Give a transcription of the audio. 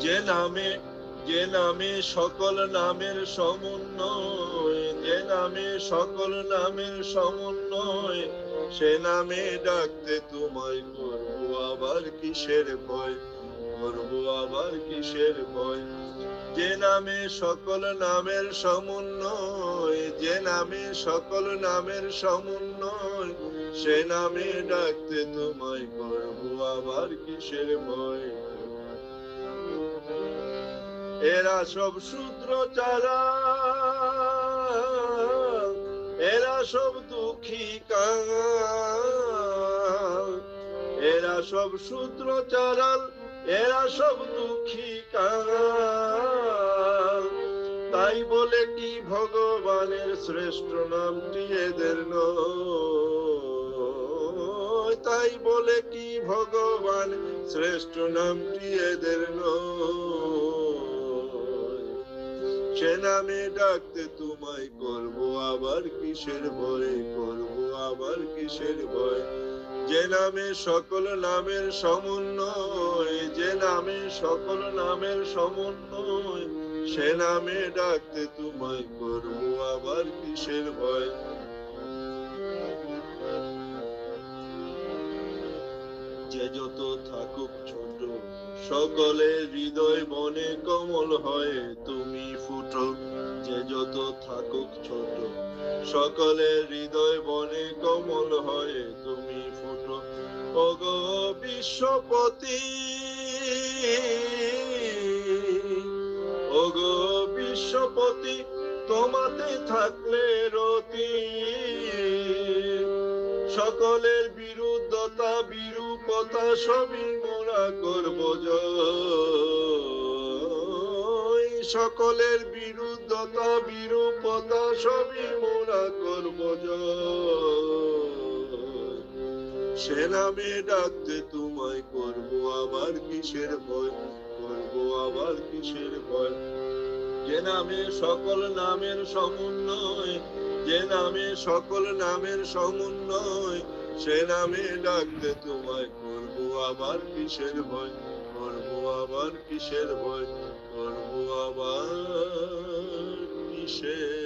যে নামে যে নামে সকল নামের সমন্বয়, যে নামে সকল নামের সমন্বয়, সে নামে ডাকতে তোমায় করব আবার কিসের ভয়? করব আবার কিসের ভয়? যে নামে সকল নামের সমন্বয় যে নামে সকল নামের সমন্বয় সে নামে ডাকতে তোমায় করব আবার কিসের ভয়? এরা সব সূত্র চারা, এরা সব দুঃখী কাঙাল, এরা সব সূত্র চারাল এরা সব দুঃখী তাই বলে কি ভগবানের শ্রেষ্ঠ নামটি এদের নয়? তাই বলে কি ভগবান শ্রেষ্ঠ নামটি এদের নয়? সে নামে ডাকতে তোমায় করব, আবার কিসের ভয় করব, আবার কিসের ভয়? যে নামে সকল নামের সমন্বয় নামে সকল নামের সমন্বয়, সে নামে ডাকতে তোমায় করব আবার কিসের ভয়? যে যত থাকুক ছোট, সকলে হৃদয় বনে কমল হয় তুমি ফুটো। যে যত থাকুক ছোট, সকলে হৃদয় বনে কমল হয় তুমি ফুটো। ওগ বিশ্বপতি! বিশ্বপতি তোমাতে থাকলে রতি। সকলের বিরুদ্ধতা, বিরূপতা সবই মোরা করব সকলের বিরুদ্ধতা, বিরূপতা সবই মোরা করব সে নামে ডাকতে তোমায় করব আবার কিসের ভয়? করব আবার কিসের ভয়? যে নামে সকল নামের সমন্বয় যে নামে সকল নামের সমন্বয় সে নামে ডাকতে তোমায় করব আবার কিসের ভয়? করব আবার কিসের ভয়? করব আবার কিসের